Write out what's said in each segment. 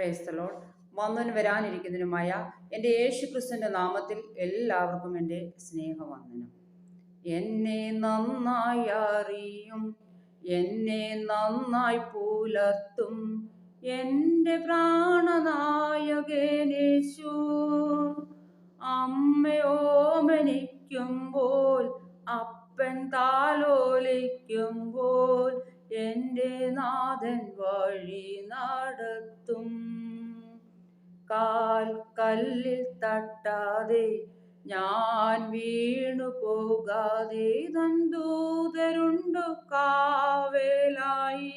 പ്രേസ്തലോൾ വന്നു വരാനിരിക്കുന്നതിനുമായ എന്റെ യേശു ക്രിസ്തുവിന്റെ നാമത്തിൽ എല്ലാവർക്കും എന്റെ സ്നേഹവന്ദനം. എന്നെ നന്നായി അറിയും എന്നെ നന്നായി പുലർത്തും എന്റെ പ്രാണനായകനേശു അമ്മയോമനിക്കുമ്പോൾ അപ്പൻ താലോലിക്കുമ്പോൾ എന്റെ നാഥൻ വഴി നടത്തും. കാൽ കല്ലിൽ തട്ടാതെ ഞാൻ വീണു പോകാതെ തന്തൂതരുണ്ടു കാവേലായി.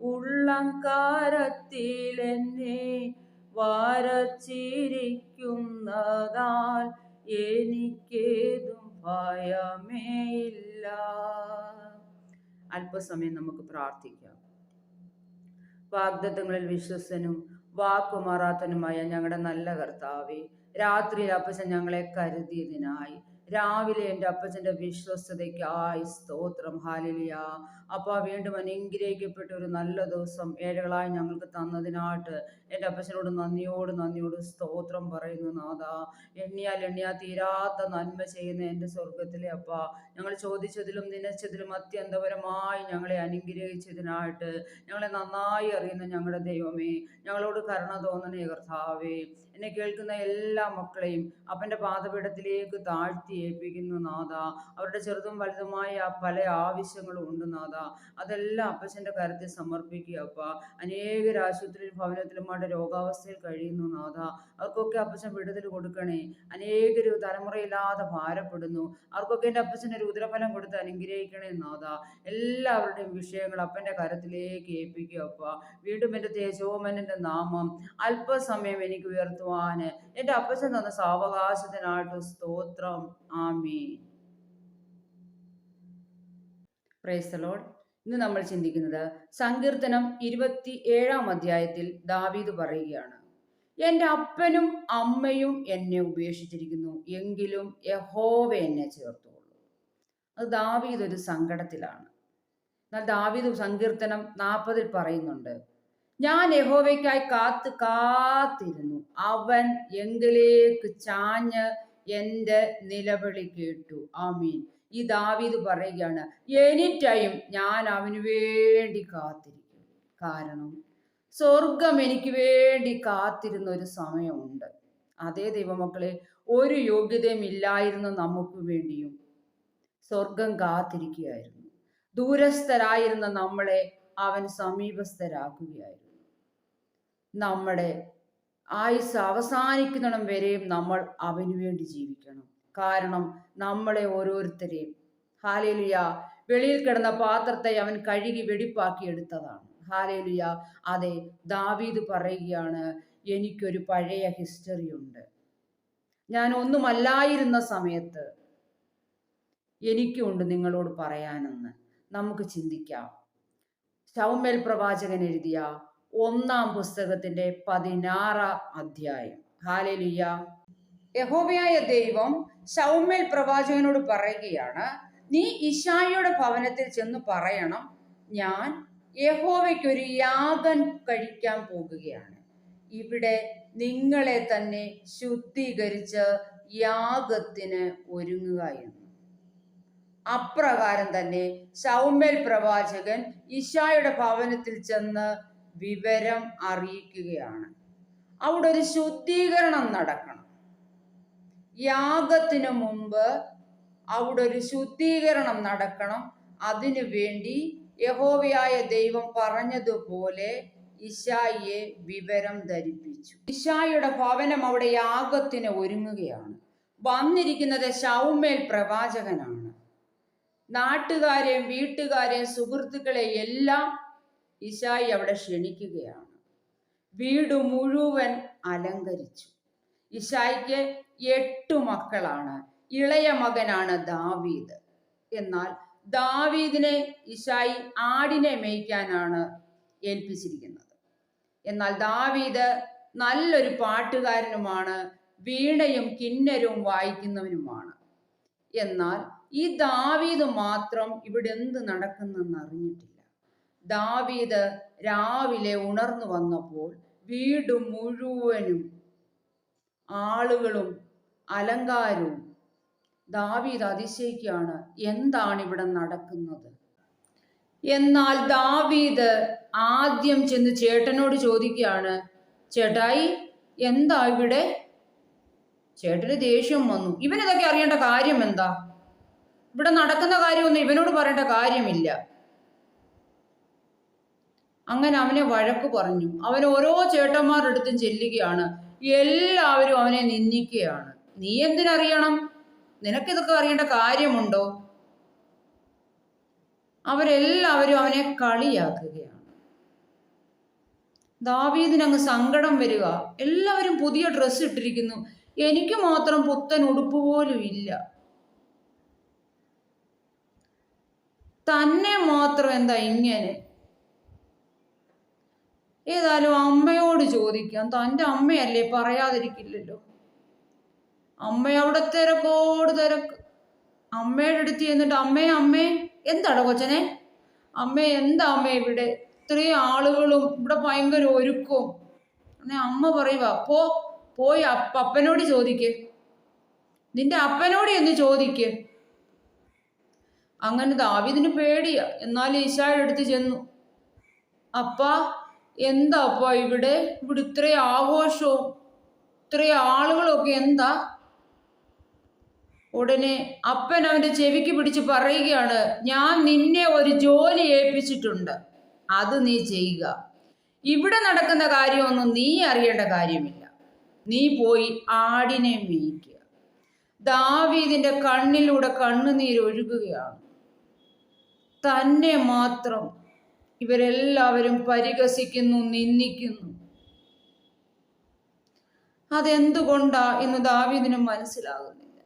ഉള്ളംകാരത്തിൽ എന്നെ വരച്ചിരിക്കുന്നതാൽ എനിക്കേതും ഭയമേയില്ല. അല്പസമയം നമുക്ക് പ്രാർത്ഥിക്കാം. വാഗ്ദത്തങ്ങളിൽ വിശ്വസനും വാക്കുമാറാത്തനുമായ ഞങ്ങളുടെ നല്ല കർത്താവെ രാത്രിയിൽ അപ്പച്ചൻ ഞങ്ങളെ കരുതിയതിനായി രാവിലെ എന്റെ അപ്പച്ചന്റെ വിശ്വസ്തതയ്ക്കായി സ്തോത്രം. ഹാലിലിയ അപ്പ വീണ്ടും അനുഗ്രഹിക്കപ്പെട്ട ഒരു നല്ല ദിവസം ഏഴകളായി ഞങ്ങൾക്ക് തന്നതിനായിട്ട് എന്റെ അപ്പച്ചനോട് നന്ദിയോട് നന്ദിയോട് സ്തോത്രം പറയുന്നു നാഥ. എണ്ണിയാൽ എണ്ണിയാൽ തീരാത്ത നന്മ ചെയ്യുന്ന എന്റെ സ്വർഗത്തിലെ അപ്പ ഞങ്ങൾ ചോദിച്ചതിലും നനച്ചതിലും അത്യന്തപരമായി ഞങ്ങളെ അനുഗ്രഹിച്ചതിനായിട്ട് ഞങ്ങളെ നന്നായി അറിയുന്ന ഞങ്ങളുടെ ദൈവമേ ഞങ്ങളോട് കരുണ തോന്നണേ കർത്താവേ എന്നെ കേൾക്കുന്ന എല്ലാ മക്കളെയും അപ്പന്റെ പാതപീഠത്തിലേക്ക് താഴ്ത്തി ഏൽപ്പിക്കുന്നു നാഥ. അവരുടെ ചെറുതും വലുതുമായ പല ആവശ്യങ്ങളും ഉണ്ട് നാഥ. അതെല്ലാം അപ്പച്ചന്റെ കരത്തിൽ സമർപ്പിക്കുക അപ്പ. അനേകർ ആശുപത്രിയിൽ ഭവനത്തിലുമായിട്ട് രോഗാവസ്ഥയിൽ കഴിയുന്നു നാഥ. അവർക്കൊക്കെ അപ്പച്ചൻ വിടുതൽ കൊടുക്കണേ. അനേകർ തലമുറയില്ലാതെ ഭാരപ്പെടുന്നു. അവർക്കൊക്കെ എന്റെ അപ്പച്ചന്റെ രുദ്രഫലം കൊടുത്ത് അനുഗ്രഹിക്കണേ നാഥ. എല്ലാവരുടെയും വിഷയങ്ങൾ അപ്പന്റെ കരത്തിലേക്ക് ഏൽപ്പിക്കുക അപ്പ. വീണ്ടും എന്റെ തേജോമനന്റെ നാമം അല്പസമയം എനിക്ക് ഉയർത്തുവാൻ. എന്റെ അപ്പച്ചൻ തന്ന സാവകാശത്തിനായിട്ട് സ്തോത്രം. ആമീ പ്രേസ്തലോഡ് ഇന്ന് നമ്മൾ ചിന്തിക്കുന്നത് സങ്കീർത്തനം ഇരുപത്തി ഏഴാം അധ്യായത്തിൽ ദാവീദ് പറയുകയാണ്. എന്റെ അപ്പനും അമ്മയും എന്നെ ഉപേക്ഷിച്ചിരിക്കുന്നു. എങ്കിലും യഹോവ എന്നെ ചേർത്തുകൊള്ളു അത് ദാവീദ് ഒരു സങ്കടത്തിലാണ്. എന്നാൽ ദാവീദ് സങ്കീർത്തനം നാൽപ്പതിൽ പറയുന്നുണ്ട് ഞാൻ യഹോവയ്ക്കായി കാത്ത് കാത്തിരുന്നു. അവൻ എങ്കിലേക്ക് ചാഞ്ഞ് എന്റെ നിലവിളി കേട്ടു. ആമീൻ. ഈ ദാവീദ് പറയുകയാണ് എനി ടൈം ഞാൻ അവന് വേണ്ടി കാത്തിരിക്കും. കാരണം സ്വർഗം എനിക്ക് വേണ്ടി കാത്തിരുന്ന ഒരു സമയമുണ്ട്. അതേ ദൈവമക്കളെ ഒരു യോഗ്യതയും ഇല്ലായിരുന്നു നമുക്ക് വേണ്ടിയും. സ്വർഗം കാത്തിരിക്കുകയായിരുന്നു. ദൂരസ്ഥരായിരുന്ന നമ്മളെ അവൻ സമീപസ്ഥരാക്കുകയായിരുന്നു. നമ്മുടെ ആയുസ് അവസാനിക്കുന്നിടം വരെയും നമ്മൾ അവന് വേണ്ടി ജീവിക്കണം. കാരണം നമ്മളെ ഓരോരുത്തരെയും ഹാലേലുയ വെളിയിൽ കിടന്ന പാത്രത്തെ അവൻ കഴുകി വെടിപ്പാക്കി എടുത്തതാണ്. ഹാലേലുയ അതെ ദാവീദ് പറയുകയാണ് എനിക്കൊരു പഴയ ഹിസ്റ്ററി ഉണ്ട്. ഞാൻ ഒന്നുമല്ലായിരുന്ന സമയത്ത് എനിക്കുണ്ട് നിങ്ങളോട് പറയാനെന്ന്. നമുക്ക് ചിന്തിക്കാം. ശൗമേൽ പ്രവാചകൻ എഴുതിയ ഒന്നാം പുസ്തകത്തിന്റെ പതിനാറാം അധ്യായം. ഹാലലിയ യഹോവയായ ദൈവം ശൗമേൽ പ്രവാചകനോട് പറയുകയാണ് നീ ഇഷായിയുടെ ഭവനത്തിൽ ചെന്ന് പറയണം. ഞാൻ യഹോവയ്ക്കൊരു യാഗം കഴിക്കാൻ പോകുകയാണ്. ഇവിടെ നിങ്ങളെ തന്നെ ശുദ്ധീകരിച്ച് യാഗത്തിന് ഒരുങ്ങുക എന്ന്. അപ്രകാരം തന്നെ സൗമ്യൽ പ്രവാചകൻ ഇഷായുടെ ഭവനത്തിൽ ചെന്ന് വിവരം അറിയിക്കുകയാണ്. അവിടെ ഒരു ശുദ്ധീകരണം നടക്കണം. യാഗത്തിനു മുമ്പ് അവിടെ ഒരു ശുദ്ധീകരണം നടക്കണം. അതിനു വേണ്ടി യഹോവയായ ദൈവം പറഞ്ഞതുപോലെ ഇഷായിയെ വിവരം ധരിപ്പിച്ചു. ഇഷായിയുടെ ഭവനം അവിടെ യാഗത്തിന് ഒരുങ്ങുകയാണ്. വന്നിരിക്കുന്നത് ശൗമേൽ പ്രവാചകനാണ്. നാട്ടുകാരെയും വീട്ടുകാരെയും സുഹൃത്തുക്കളെ എല്ലാം ഇശായി അവിടെ ക്ഷണിക്കുകയാണ്. വീട് മുഴുവൻ അലങ്കരിച്ചു. ഇശായിക്ക് എട്ടു മക്കളാണ്. ഇളയ മകനാണ് ദാവീദ്. എന്നാൽ ദാവീദിനെ ഇശായി ആടിനെ മേയ്ക്കാനാണ് ഏൽപ്പിച്ചിരിക്കുന്നത്. എന്നാൽ ദാവീദ് നല്ലൊരു പാട്ടുകാരനുമാണ് വീണയും കിന്നരവും വായിക്കുന്നവനുമാണ്. എന്നാൽ ഈ ദാവീദ് മാത്രം ഇവിടെ എന്ത് നടക്കുന്നെന്ന് അറിഞ്ഞിട്ടില്ല. ദാവീദ് രാവിലെ ഉണർന്നു വന്നപ്പോൾ വീട് മുഴുവനും ആളുകളും അലങ്കാരവും ദാവീദ് അതിശയിക്കുകയാണ് എന്താണ് ഇവിടെ നടക്കുന്നത്? എന്നാൽ ദാവീദ് ആദ്യം ചെന്ന് ചേട്ടനോട് ചോദിക്കുകയാണ് ചേട്ടായി എന്താ ഇവിടെ? ചേട്ടന് ദേഷ്യം വന്നു. ഇവനിതൊക്കെ അറിയേണ്ട കാര്യം എന്താ? ഇവിടെ നടക്കുന്ന കാര്യമൊന്നും ഇവനോട് പറയേണ്ട കാര്യമില്ല. അങ്ങനെ അവനെ വഴക്ക് പറഞ്ഞു. അവൻ ഓരോ ചേട്ടന്മാരുടെ അടുത്തും ചെല്ലുകയാണ്. എല്ലാവരും അവനെ നിന്ദിക്കുകയാണ്. നീ എന്തിനറിയണം? നിനക്കിതൊക്കെ അറിയേണ്ട കാര്യമുണ്ടോ? അവരെല്ലാവരും അവനെ കളിയാക്കുകയാണ്. ദാവീദിനങ്ങ് സങ്കടം വരിക. എല്ലാവരും പുതിയ ഡ്രസ്സ് ഇട്ടിരിക്കുന്നു. എനിക്ക് മാത്രം പുത്തൻ ഉടുപ്പ് പോലും ഇല്ല. തന്നെ മാത്രം എന്താ ഇങ്ങനെ? ഏതായാലും അമ്മയോട് ചോദിക്കാം. തന്റെ അമ്മയല്ലേ പറയാതിരിക്കില്ലല്ലോ? അമ്മ അവിടെ തിരക്കോട് തിരക്ക്. അമ്മയുടെ അടുത്ത് ചെന്നിട്ട് അമ്മേ അമ്മേ എന്താടോ കൊച്ചനെ? അമ്മേ എന്താ അമ്മ ഇവിടെ? ഇത്രയും ആളുകളും ഇവിടെ ഭയങ്കര ഒരുക്കവും അന്നേ അമ്മ പറയുക പോ പോയി അപ്പ അപ്പനോട് ചോദിക്ക്. നിന്റെ അപ്പനോട് എന്ന് ചോദിക്ക്. അങ്ങനെ ദാവിദിന് പേടിയാ. എന്നാൽ ഈശായുടെ അടുത്ത് ചെന്നു. അപ്പ എന്താ അപ്പ ഇവിടെ? ഇവിടെ ഇത്രയും ആഘോഷവും ഇത്രയും ആളുകളൊക്കെ എന്താ? ഉടനെ അപ്പൻ അവന്റെ ചെവിക്ക് പിടിച്ച് പറയുകയാണ് ഞാൻ നിന്നെ ഒരു ജോലി ഏൽപ്പിച്ചിട്ടുണ്ട്. അത് നീ ചെയ്യുക. ഇവിടെ നടക്കുന്ന കാര്യമൊന്നും നീ അറിയേണ്ട കാര്യമില്ല. നീ പോയി ആടിനെ മേയ്ക്കുക. ദാവീദിന്റെ കണ്ണിലൂടെ കണ്ണുനീരൊഴുകുകയാണ്. തന്നെ മാത്രം ഇവരെല്ലാവരും പരിഹസിക്കുന്നു നിന്ദിക്കുന്നു. അതെന്തുകൊണ്ടാ എന്ന് ദാവീദിന് മനസ്സിലാകുന്നില്ല.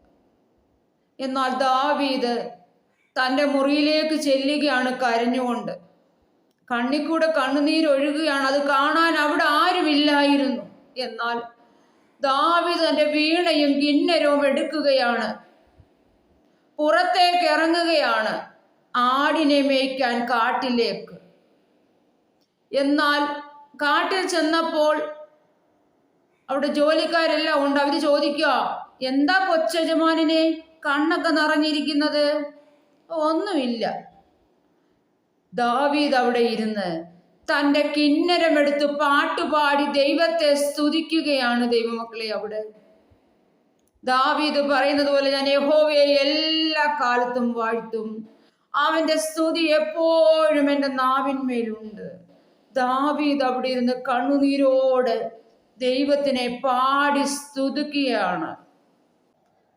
എന്നാൽ ദാവീദ് തന്റെ മുറിയിലേക്ക് ചെല്ലുകയാണ് കരഞ്ഞുകൊണ്ട്. കണ്ണിക്കൂടെ കണ്ണുനീരൊഴുകുകയാണ് അത് കാണാൻ അവിടെ ആരുമില്ലായിരുന്നു. എന്നാൽ ദാവി തന്റെ വീണയും കിന്നരവും എടുക്കുകയാണ്. പുറത്തേക്ക് ഇറങ്ങുകയാണ്. ആടിനെ മേയ്ക്കാൻ കാട്ടിലേക്ക്. എന്നാൽ കാട്ടിൽ ചെന്നപ്പോൾ അവിടെ ജോലിക്കാരെല്ലാം ഉണ്ട്. അവർ ചോദിക്കുക എന്താ കൊച്ചജമാനിനെ കണ്ണൊക്കെ നിറഞ്ഞിരിക്കുന്നത്? ഒന്നുമില്ല. ദാവീദ് അവിടെ ഇരുന്ന് തന്റെ കിന്നരമെടുത്ത് പാട്ടുപാടി ദൈവത്തെ സ്തുതിക്കുകയാണ് ദൈവമക്കളെ അവിടെ. ദാവീദ് പറയുന്നത് പോലെ ഞാൻ യഹോവയെ എല്ലാ കാലത്തും വാഴ്ത്തും. അവന്റെ സ്തുതി എപ്പോഴും എന്റെ നാവിന്മേലുണ്ട്. ദാവീദ് അവിടെ ഇരുന്ന് കണ്ണുനീരോട് ദൈവത്തിനെ പാടി സ്തുതിക്കുകയാണ്.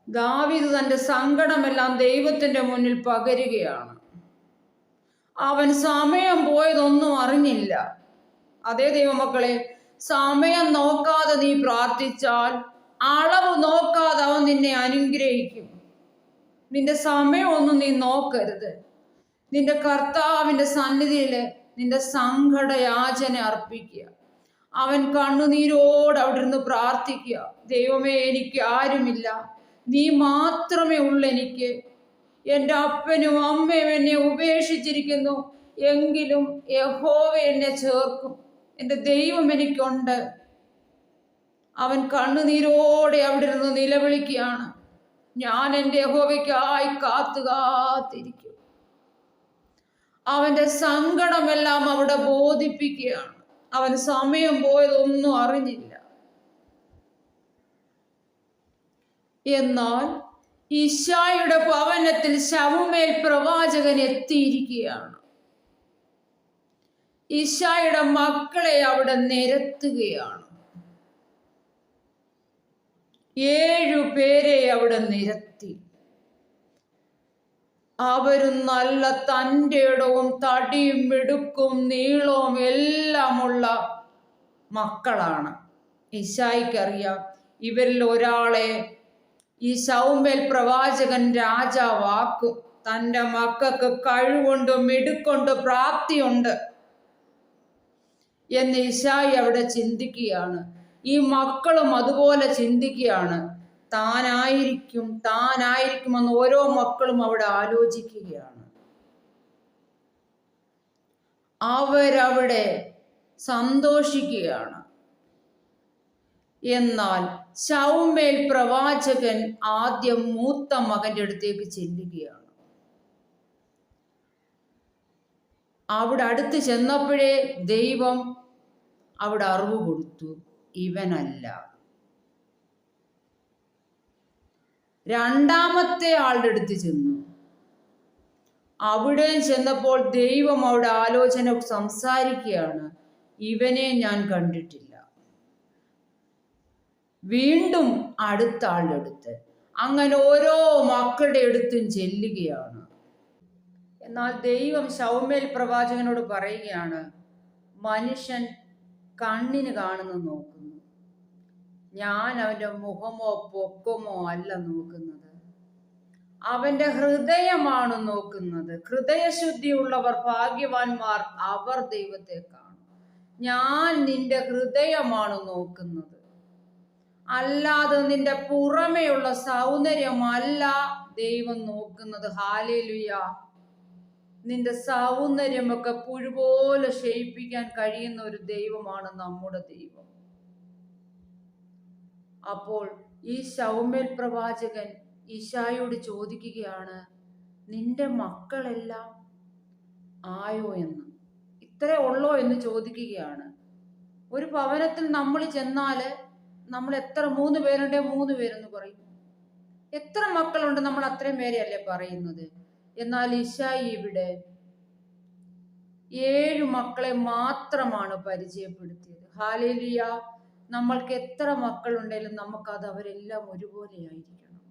ദാവീദ് തന്റെ സങ്കടമെല്ലാം ദൈവത്തിന്റെ മുന്നിൽ പകരുകയാണ്. അവൻ സമയം പോയതൊന്നും അറിഞ്ഞില്ല. അതേ ദൈവമക്കളെ സമയം നോക്കാതെ നീ പ്രാർത്ഥിച്ചാൽ അളവ് നോക്കാതെ അവൻ നിന്നെ അനുഗ്രഹിക്കും. നിന്റെ സമയമൊന്നും നീ നോക്കരുത്. നിന്റെ കർത്താവിന്റെ സന്നിധിയിൽ നിന്റെ സങ്കടയാചന അർപ്പിക്കുക. അവൻ കണ്ണുനീരോട് അവിടെ ഇരുന്ന് പ്രാർത്ഥിക്കുക. ദൈവമേ എനിക്ക് ആരുമില്ല. നീ മാത്രമേ ഉള്ളൂ എനിക്ക്. എന്റെ അപ്പനും അമ്മയും എന്നെ ഉപേക്ഷിച്ചിരിക്കുന്നു. എങ്കിലും യഹോവ എന്നെ ചേർക്കും. എന്റെ ദൈവം എനിക്കുണ്ട്. അവൻ കണ്ണുനീരോടെ അവിടെ ഇരുന്ന് നിലവിളിക്കുകയാണ്. ഞാൻ എന്റെ യഹോവയ്ക്കായി കാത്തു കാത്തിരിക്കും അവന്റെ സങ്കടമെല്ലാം അവിടെ ബോധിപ്പിക്കുകയാണ്. അവൻ സമയം പോയതൊന്നും അറിഞ്ഞില്ല. എന്നാൽ ഇഷായുടെ ഭവനത്തിൽ ശവമേൽ പ്രവാചകൻ എത്തിയിരിക്കുകയാണ്. ഇഷായുടെ മക്കളെ അവിടെ നിരത്തുകയാണ്. ഏഴു പേരെ അവിടെ നിരത്തി. അവരും നല്ല തന്റെ ഇടവും തടിയും മിടുക്കും നീളവും എല്ലാമുള്ള മക്കളാണ്. ഇശായിക്കറിയാം ഇവരിൽ ഒരാളെ ഈ സൗമേൽ പ്രവാചകൻ രാജാവാക്കും. തന്റെ മക്കൾക്ക് കഴിവുണ്ട് മിടുക്കുണ്ട് പ്രാപ്തിയുണ്ട് എന്ന് ഇശായി അവിടെ ചിന്തിക്കുകയാണ്. ഈ മക്കളും അതുപോലെ ചിന്തിക്കുകയാണ്. താനായിരിക്കും താനായിരിക്കുമെന്ന് ഓരോ മക്കളും അവിടെ ആലോചിക്കുകയാണ്. അവരവിടെ സന്തോഷിക്കുകയാണ്. എന്നാൽ ശൗമേൽ പ്രവാചകൻ ആദ്യം മൂത്ത മകന്റെ അടുത്തേക്ക് ചെല്ലുകയാണ്. അവിടെ അടുത്ത് ചെന്നപ്പോഴേ ദൈവം അവിടെ അറിവ് കൊടുത്തു. ഇവനല്ല. രണ്ടാമത്തെ ആളുടെ അടുത്ത് ചെന്നു. അവിടെ ചെന്നപ്പോൾ ദൈവം അവിടെ ആലോചന സംസാരിക്കുകയാണ്. ഇവനെ ഞാൻ കണ്ടിട്ടില്ല. വീണ്ടും അടുത്ത ആളുടെ അടുത്ത്. അങ്ങനെ ഓരോ മക്കളുടെ അടുത്തും ചെല്ലുകയാണ്. എന്നാൽ ദൈവം ശൗമേൽ പ്രവാചകനോട് പറയുകയാണ് മനുഷ്യൻ കണ്ണിന് കാണുന്നു നോക്കുന്നു. ഞാൻ അവന്റെ മുഖമോ പൊക്കമോ അല്ല നോക്കുന്നത്. അവന്റെ ഹൃദയമാണ് നോക്കുന്നത്. ഹൃദയശുദ്ധിയുള്ളവർ ഭാഗ്യവാന്മാർ അവർ ദൈവത്തെ കാണും. ഞാൻ നിന്റെ ഹൃദയമാണ് നോക്കുന്നത്. അല്ലാതെ നിന്റെ പുറമെയുള്ള സൗന്ദര്യമല്ല ദൈവം നോക്കുന്നത്. ഹാലേലുയ. നിന്റെ സൗന്ദര്യമൊക്കെ പുഴുപോലെ ക്ഷയിപ്പിക്കാൻ കഴിയുന്ന ഒരു ദൈവമാണ് നമ്മുടെ ദൈവം. അപ്പോൾ ഈ ശൗമേൽ പ്രവാചകൻ ഈശായോട് ചോദിക്കുകയാണ് നിന്റെ മക്കളെല്ലാം ആയോ എന്ന്? ഇത്രേ ഉള്ളോ എന്ന് ചോദിക്കുകയാണ്. ഒരു ഭവനത്തിൽ നമ്മൾ ചെന്നാൽ നമ്മൾ എത്ര മൂന്ന് പേരുണ്ടേ മൂന്ന് പേരെന്ന് പറയും. എത്ര മക്കളുണ്ട് നമ്മൾ അത്രയും പേരെയല്ലേ പറയുന്നത്? എന്നാൽ ഇഷായി ഇവിടെ ഏഴു മക്കളെ മാത്രമാണ് പരിചയപ്പെടുത്തിയത്. ഹാലേലിയ. നമ്മൾക്ക് എത്ര മക്കളുണ്ടെങ്കിലും നമുക്കത് അവരെല്ലാം ഒരുപോലെ ആയിരിക്കണം.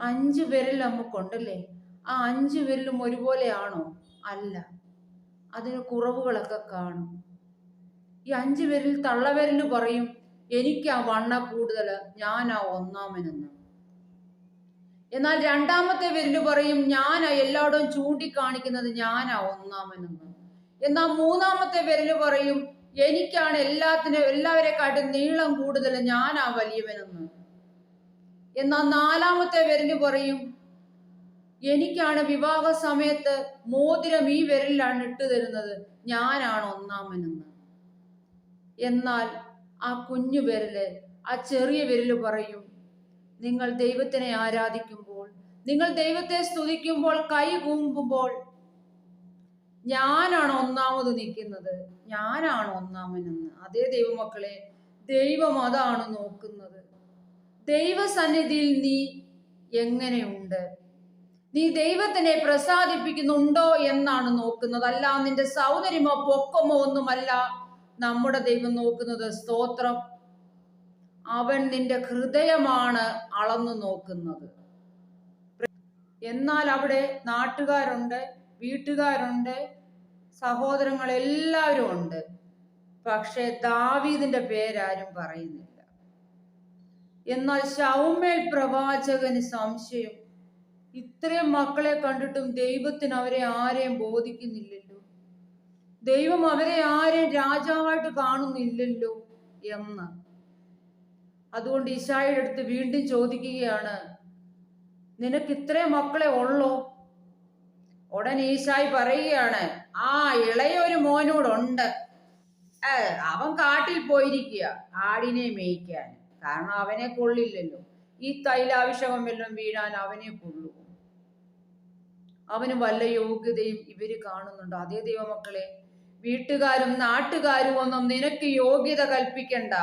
അഞ്ചു പേരിൽ നമുക്കുണ്ടല്ലേ? ആ അഞ്ചു പേരിലും ഒരുപോലെയാണോ? അല്ല. അതിന് കുറവുകളൊക്കെ കാണും. ഈ അഞ്ചു പേരിൽ തള്ളവരിൽ പറയും എനിക്ക് ആ വണ്ണ കൂടുതൽ ഞാൻ ആ ഒന്നാമനെന്ന് എന്നാൽ രണ്ടാമത്തെ വിരൽ പറയും ഞാനാ എല്ലായിടവും ചൂണ്ടിക്കാണിക്കുന്നത് ഞാനാ ഒന്നാമനെന്ന്. എന്നാൽ മൂന്നാമത്തെ വിരൽ പറയും എനിക്കാണ് എല്ലാത്തിനും എല്ലാവരെക്കാട്ടും നീളം കൂടുതൽ ഞാനാ വലിയവനെന്ന്. എന്നാൽ നാലാമത്തെ വിരൽ പറയും എനിക്കാണ് വിവാഹ സമയത്ത് മോതിരം ഈ വിരലിലാണ് ഇട്ടു തരുന്നത് ഞാനാണ് ഒന്നാമനെന്ന്. എന്നാൽ ആ കുഞ്ഞു വിരൽ ആ ചെറിയ വിരൽ പറയും നിങ്ങൾ ദൈവത്തിനെ ആരാധിക്കുമ്പോൾ നിങ്ങൾ ദൈവത്തെ സ്തുതിക്കുമ്പോൾ കൈ കൂമ്പുമ്പോൾ ഞാനാണ് ഒന്നാമത് നിൽക്കുന്നത്. ഞാനാണ് ഒന്നാമനെന്ന്. അതേ ദൈവമക്കളെ ദൈവം അതാണ് നോക്കുന്നത്. ദൈവസന്നിധിയിൽ നീ എങ്ങനെയുണ്ട്? നീ ദൈവത്തിനെ പ്രസാദിപ്പിക്കുന്നുണ്ടോ എന്നാണ് നോക്കുന്നത്. അല്ല നിന്റെ സൗന്ദര്യമോ പൊക്കമോ ഒന്നുമല്ല. നമ്മുടെ ദൈവം നോക്കുന്നത് സ്തോത്രം. അവൻ നിന്റെ ഹൃദയമാണ് അളന്നു നോക്കുന്നത്. എന്നാൽ അവിടെ നാട്ടുകാരുണ്ട് വീട്ടുകാരുണ്ട് സഹോദരങ്ങൾ എല്ലാവരും ഉണ്ട്. പക്ഷെ ദാവീദിന്റെ പേരാരും പറയുന്നില്ല. എന്നാൽ ശൗമേൽ പ്രവാചകന് സംശയം ഇത്രയും മക്കളെ കണ്ടിട്ടും ദൈവത്തിന് അവരെ ആരെയും ബോധിക്കുന്നില്ലല്ലോ? ദൈവം അവരെ ആരെയും രാജാവായിട്ട് കാണുന്നില്ലല്ലോ എന്ന്. അതുകൊണ്ട് ഈശായുടെ അടുത്ത് വീണ്ടും ചോദിക്കുകയാണ് നിനക്ക് ഇത്രയും മക്കളെ ഉള്ളോ? ഉടൻ ഈശായി പറയുകയാണ് ആ ഇളയൊരു മോനോടുണ്ട്. അവൻ കാട്ടിൽ പോയിരിക്കുക ആടിനെ മേയ്ക്കാൻ. കാരണം അവനെ കൊള്ളില്ലല്ലോ. ഈ തൈലാഭിഷേകം വല്ലതും വീഴാൻ അവനെ കൊള്ളൂ. അവന് വല്ല യോഗ്യതയും ഇവർ കാണുന്നുണ്ട്? അതേ ദൈവമക്കളെ വീട്ടുകാരും നാട്ടുകാരും ഒന്നും നിനക്ക് യോഗ്യത കൽപ്പിക്കണ്ട.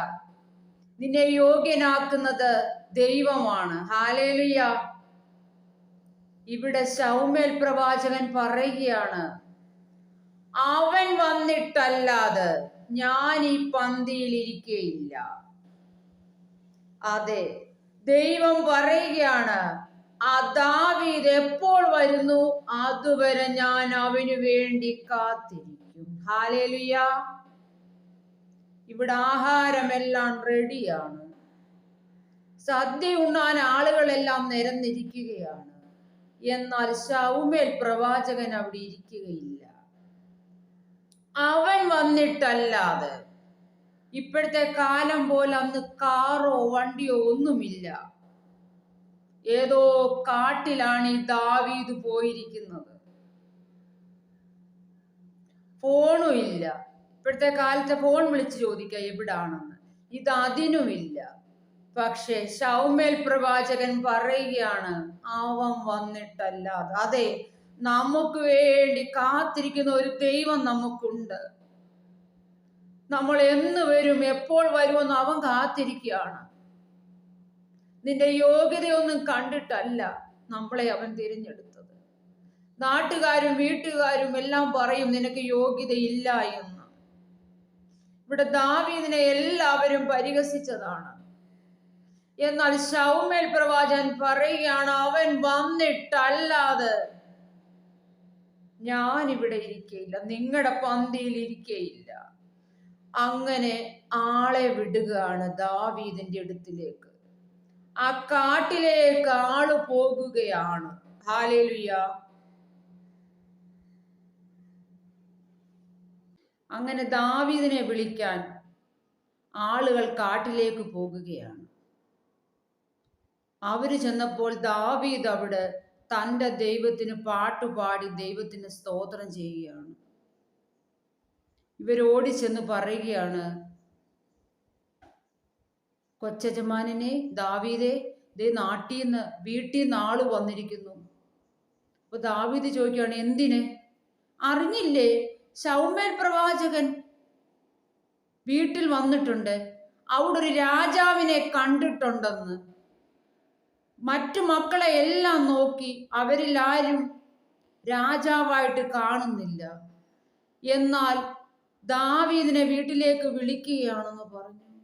നിന്നെ യോഗ്യനാക്കുന്നത് ദൈവമാണ്. ഹാലേലിയ. ഇവിടെ ശൗമേൽ പ്രവാചകൻ പറയുകയാണ് അവൻ വന്നിട്ടല്ലാതെ ഞാൻ ഈ പന്തിയിൽ ഇരിക്കയില്ല. അതെ ദൈവം പറയുകയാണ് ആ ദാവീദ് എപ്പോൾ വരുന്നു? അതുവരെ ഞാൻ അവനു വേണ്ടി കാത്തിരിക്കും. ഹാലേലുയ. ഇവിടെ ആഹാരമെല്ലാം റെഡിയാണ്. സദ്യ ഉണ്ണാൻ ആളുകളെല്ലാം നിരന്നിരിക്കുകയാണ്. എന്നാൽ ശൗമേൽ പ്രവാചകൻ അവിടെ ഇരിക്കുകയില്ല. അവൻ വന്നിട്ടല്ലാതെ ഇപ്പോഴത്തെ കാലം പോലെ അന്ന് കാറോ വണ്ടിയോ ഒന്നുമില്ല. ഏതോ കാട്ടിലാണ് ഈ ദാവീദ് പോയിരിക്കുന്നത്. ഫോണും ഇല്ല. ഇപ്പോഴത്തെ കാലത്തെ ഫോൺ വിളിച്ച് ചോദിക്കുക എവിടാണെന്ന്. ഇത് അതിനുമില്ല. പക്ഷേ ഷൗമേൽ പ്രവാചകൻ പറയുകയാണ് അവൻ വന്നിട്ടല്ലാതെ അതെ നമുക്ക് വേണ്ടി കാത്തിരിക്കുന്ന ഒരു ദൈവം നമുക്കുണ്ട്. നമ്മൾ എന്ന് വരും എപ്പോൾ വരുമെന്ന് അവൻ കാത്തിരിക്കുകയാണ്. നിന്റെ യോഗ്യതയൊന്നും കണ്ടിട്ടല്ല നമ്മളെ അവൻ തിരഞ്ഞെടുത്തത്. നാട്ടുകാരും വീട്ടുകാരും എല്ലാം പറയും നിനക്ക് യോഗ്യതയില്ല എന്ന്. ഇവിടെ ദാവീദിനെ എല്ലാവരും പരിഹസിച്ചതാണ്. എന്നാൽ ഷൗമേൽ പ്രവാചകൻ പറയുകയാണ് അവൻ വന്നിട്ടല്ലാതെ ഞാൻ ഇവിടെ ഇരിക്കയില്ല നിങ്ങളുടെ പന്തിയിൽ ഇരിക്കയില്ല. അങ്ങനെ ആളെ വിടുകയാണ് ദാവീദിന്റെ അടുത്തിലേക്ക്. ആ കാട്ടിലേക്ക് ആൾ പോകുകയാണ്. ഹാലേലുയ. അങ്ങനെ ദാവീദിനെ വിളിക്കാൻ ആളുകൾ കാട്ടിലേക്ക് പോകുകയാണ്. അവർ ചെന്നപ്പോൾ ദാവീദ് അവിടെ തന്റെ ദൈവത്തിന് പാട്ടുപാടി ദൈവത്തിന് സ്തോത്രം ചെയ്യുകയാണ്. ഇവരോടി ചെന്ന് പറയുകയാണ് കൊച്ചജമാനിനെ ദാവീദേ ദേ നാട്ടിൽ നിന്ന് വീട്ടിൽ നിന്ന് ആൾ വന്നിരിക്കുന്നു. അപ്പൊ ദാവീദ് ചോദിക്കുകയാണ് എന്തിനെ? അറിഞ്ഞില്ലേ ശൗമേൽ പ്രവാചകൻ വീട്ടിൽ വന്നിട്ടുണ്ട്. അവിടെ ഒരു രാജാവിനെ കണ്ടിട്ടുണ്ടെന്ന്. മറ്റു മക്കളെ എല്ലാം നോക്കി അവരിൽ ആരും രാജാവായിട്ട് കാണുന്നില്ല. എന്നാൽ ദാവീദിനെ വീട്ടിലേക്ക് വിളിക്കുകയാണെന്ന് പറഞ്ഞു.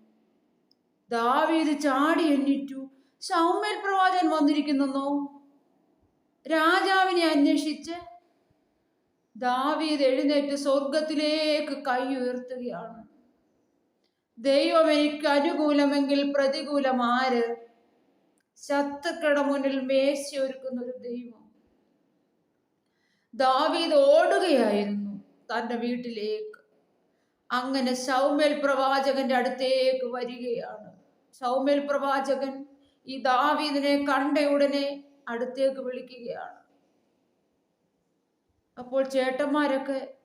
ദാവീദ് ചാടി എണ്ണിറ്റു. ശൗമേൽ പ്രവാചകൻ വന്നിരിക്കുന്നോ. രാജാവിനെ അന്വേഷിച്ച് ദാവീദ് എഴുന്നേറ്റ് സ്വർഗത്തിലേക്ക് കൈ ഉയർത്തുകയാണ്. ദൈവം എനിക്ക് അനുകൂലമെങ്കിൽ പ്രതികൂലം ആര്? ശത്രുക്കളുടെ മുന്നിൽ മേശ ഒരുക്കുന്ന ഒരു ദൈവം. ദാവീദ് ഓടുകയായിരുന്നു തന്റെ വീട്ടിലേക്ക്. അങ്ങനെ സൗമ്യൽ പ്രവാചകന്റെ അടുത്തേക്ക് വരികയാണ്. സൗമ്യൽ പ്രവാചകൻ ഈ ദാവീദിനെ കണ്ട ഉടനെ അടുത്തേക്ക് വിളിക്കുകയാണ്. അപ്പോൾ ചേട്ടന്മാരൊക്കെ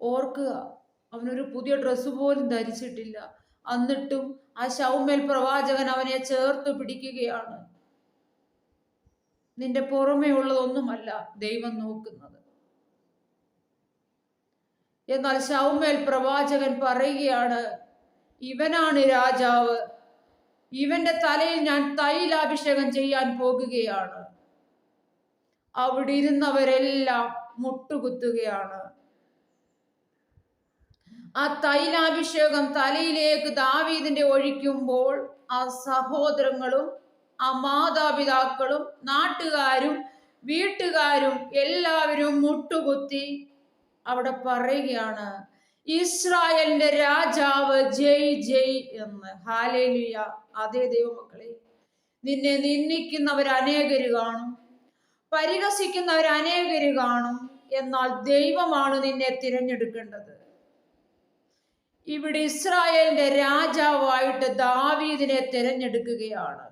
ഓർക്കുക അവനൊരു പുതിയ ഡ്രസ്സ് പോലും ധരിച്ചിട്ടില്ല. എന്നിട്ടും ആ ശൗമേൽ പ്രവാചകൻ അവനെ ചേർത്ത് പിടിക്കുകയാണ്. നിന്റെ പുറമേ ഉള്ളതൊന്നുമല്ല ദൈവം നോക്കുന്നത്. എന്നാൽ ശൗമേൽ പ്രവാചകൻ പറയുകയാണ് ഇവനാണ് രാജാവ്. ഇവന്റെ തലയിൽ ഞാൻ തൈലാഭിഷേകം ചെയ്യാൻ പോകുകയാണ്. അവിടെ ഇരുന്നവരെല്ലാം മുട്ടുകുത്തുകയാണ്. ആ തൈലാഭിഷേകം തലയിലേക്ക് ദാവീദിന്റെ ഒഴിക്കുമ്പോൾ ആ സഹോദരങ്ങളും ആ മാതാപിതാക്കളും നാട്ടുകാരും വീട്ടുകാരും എല്ലാവരും മുട്ടുകുത്തി അവിടെ പറയുകയാണ് ഇസ്രായേലിന്റെ രാജാവ് ജയ് ജയ് എന്ന്. ഹാലേലുയ. അതേ ദൈവമക്കളെ നിന്നെ നിന്ദിക്കുന്നവർ അനേകര് കാണും. പരിഹസിക്കുന്നവർ അനേകര് കാണും. എന്നാൽ ദൈവമാണ് നിന്നെ തിരഞ്ഞെടുക്കേണ്ടത്. ഇവിടെ ഇസ്രായേലിന്റെ രാജാവായിട്ട് ദാവീദിനെ തിരഞ്ഞെടുക്കുകയാണ്.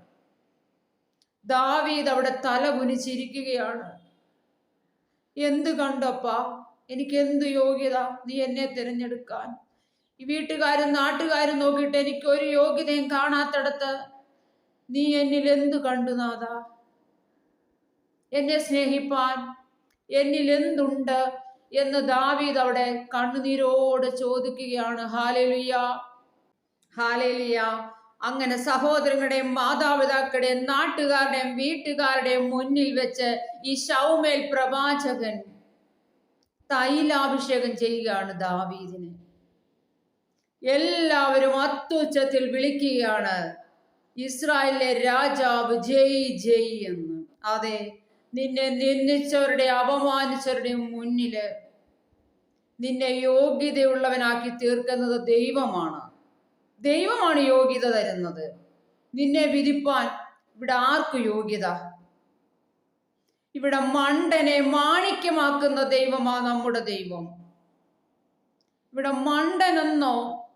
ദാവീദ് അവിടെ തല കുനിച്ചിരിക്കുകയാണ്. എന്ത് കണ്ടപ്പാ? എനിക്ക് എന്ത് യോഗ്യത? നീ എന്നെ തിരഞ്ഞെടുക്കാൻ. ഈ വീട്ടുകാരും നാട്ടുകാരും നോക്കിയിട്ട് എനിക്ക് ഒരു യോഗ്യതയും കാണാത്തടത്ത് നീ എന്നിൽ എന്ത് കണ്ടു നാഥ? എന്നെ സ്നേഹിപ്പാൻ എന്നിൽ എന്തുണ്ട്? എന്ന് ദാവീദ് അവിടെ കണ്ണുനീരോട് ചോദിക്കുകയാണ്. ഹാലേലുയ്യ ഹാലേലുയ്യ അങ്ങനെ സഹോദരങ്ങളുടെയും മാതാപിതാക്കളുടെയും നാട്ടുകാരുടെയും വീട്ടുകാരുടെയും മുന്നിൽ വെച്ച് ഈ ഷൗമേൽ പ്രവാചകൻ തൈലാഭിഷേകം ചെയ്യുകയാണ് ദാവീദിനെ. എല്ലാവരും അത്യുച്ചത്തിൽ വിളിക്കുകയാണ് ഇസ്രായേലിലെ രാജാവ് ജയ് ജയ് എന്ന്. അതെ നിന്നെ നിന്ദിച്ചവരുടെ അപമാനിച്ചവരുടെ മുന്നിൽ നിന്നെ യോഗ്യതയുള്ളവനാക്കി തീർക്കുന്നത് ദൈവമാണ്. ദൈവമാണ് യോഗ്യത തരുന്നത്. നിന്നെ വിധിപ്പാൻ ഇവിടെ ആർക്കു യോഗ്യത? ഇവിടെ മണ്ടനെ മാണിക്യമാക്കുന്ന ദൈവമാ നമ്മുടെ ദൈവം. ഇവിടെ മണ്ടനെന്നോ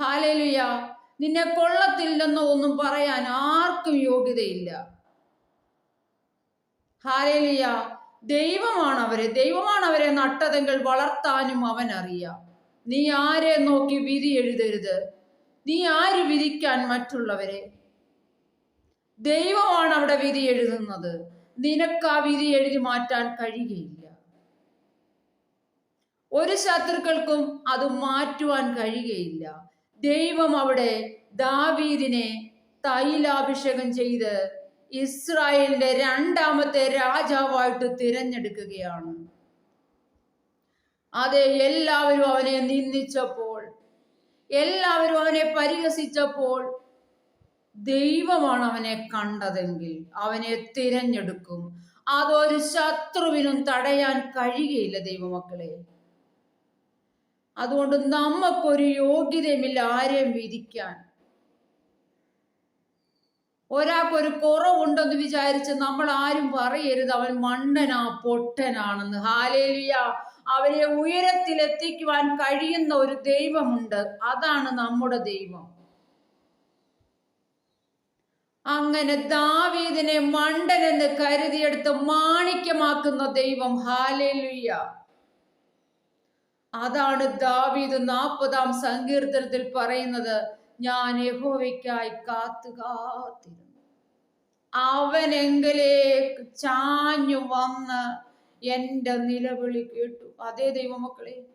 ഹാലലുയ നിന്നെ കൊള്ളത്തില്ലെന്നോ ഒന്നും പറയാൻ ആർക്കും യോഗ്യതയില്ല. ഹാലേലിയ. ദൈവമാണ് അവരെ. ദൈവമാണ് അവരെ നട്ടതെങ്കിൽ വളർത്താനും അവൻ അറിയാം. നീ ആരെ നോക്കി വിധി എഴുതരുത്. നീ ആര് വിധിക്കാൻ മറ്റുള്ളവരെ? ദൈവമാണ് അവിടെ വിധി എഴുതുന്നത്. നിനക്ക് ആ വിധി എഴുതി മാറ്റാൻ കഴിയുകയില്ല. ഒരു ശത്രുക്കൾക്കും അത് മാറ്റുവാൻ കഴിയുകയില്ല. ദൈവം അവിടെ ദാവീദിനെ തൈലാഭിഷേകം ചെയ്ത് ഇസ്രായേലിന്റെ രണ്ടാമത്തെ രാജാവായിട്ട് തിരഞ്ഞെടുക്കുകയാണ്. അതെ എല്ലാവരും അവനെ നിന്ദിച്ചപ്പോൾ എല്ലാവരും അവനെ പരിഹസിച്ചപ്പോൾ ദൈവമാണ് അവനെ കണ്ടതെങ്കിൽ അവനെ തിരഞ്ഞെടുക്കും. അതൊരു ശത്രുവിനും തടയാൻ കഴിയുകയില്ല ദൈവമക്കളെ. അതുകൊണ്ട് നമുക്കൊരു യോഗ്യതയുമില്ല ആരെയും വിധിക്കാൻ. ഒരാൾക്കൊരു കുറവുണ്ടെന്ന് വിചാരിച്ച് നമ്മൾ ആരും പറയരുത്. അവൻ മണ്ണനാ പൊട്ടനാണെന്ന്. ഹാലേലിയ. അവരെ ഉയരത്തിലെത്തിക്കുവാൻ കഴിയുന്ന ഒരു ദൈവമുണ്ട്. അതാണ് നമ്മുടെ ദൈവം. അങ്ങനെ ദാവീദിനെ മണ്ടനെന്ന് കരുതിയെടുത്ത് മാണിക്യമാക്കുന്ന ദൈവം. ഹാലേലുയ്യ അതാണ് ദാവീദ് നാൽപ്പതാം സങ്കീർത്തനത്തിൽ പറയുന്നത്. ഞാൻ യഹോവയ്ക്കായി കാത്തു കാത്തിരുന്നു. അവനെങ്കിലേക്ക് ചാഞ്ഞു വന്ന് എന്റെ നിലവിളി കേട്ടു. അതേ ദൈവമക്കളെ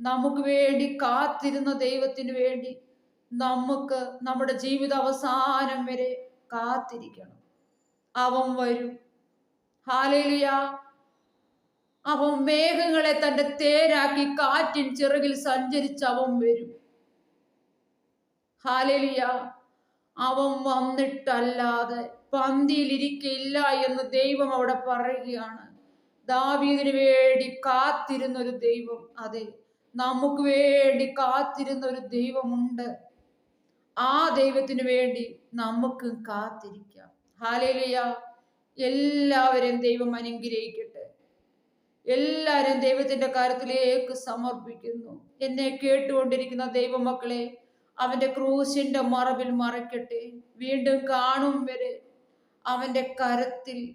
നമുക്ക് വേണ്ടി കാത്തിരുന്ന ദൈവത്തിന് വേണ്ടി നമുക്ക് നമ്മുടെ ജീവിത അവസാനം വരെ കാത്തിരിക്കണം. അവൻ വരും. ഹാലേലിയ. അവൻ മേഘങ്ങളെ തന്റെ തേരാക്കി കാറ്റിൻ ചിറകിൽ സഞ്ചരിച്ച് അവൻ വരും. ഹാലേലിയ. അവൻ വന്നിട്ടല്ലാതെ പന്തിയിലിരിക്കില്ല എന്ന് ദൈവം അവിടെ പറയുകയാണ്. ദാവീദിന് വേണ്ടി കാത്തിരുന്ന ഒരു ദൈവം അതെ നമുക്ക് വേണ്ടി കാത്തിരുന്ന ഒരു ദൈവമുണ്ട്. ആ ദൈവത്തിന് വേണ്ടി നമുക്ക് കാത്തിരിക്കാം. ഹാലലിയ. എല്ലാവരെയും ദൈവം അനുഗ്രഹിക്കട്ടെ. എല്ലാവരും ദൈവത്തിന്റെ കാര്യത്തിലേക്ക് സമർപ്പിക്കുന്നു. എന്നെ കേട്ടുകൊണ്ടിരിക്കുന്ന ദൈവമക്കളെ അവന്റെ ക്രൂശിന്റെ മറവിൽ മറയ്ക്കട്ടെ വീണ്ടും കാണും വരെ അവന്റെ കരത്തിൽ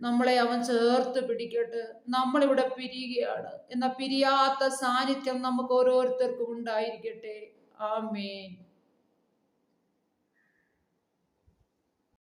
നമ്മളെ അവൻ ചേർത്ത് പിടിക്കട്ടെ. നമ്മളിവിടെ പിരിയുകയാണ്. എന്ന പിരിയാത്ത സാന്നിധ്യം നമുക്ക് ഓരോരുത്തർക്കും ഉണ്ടായിരിക്കട്ടെ. ആമേൻ.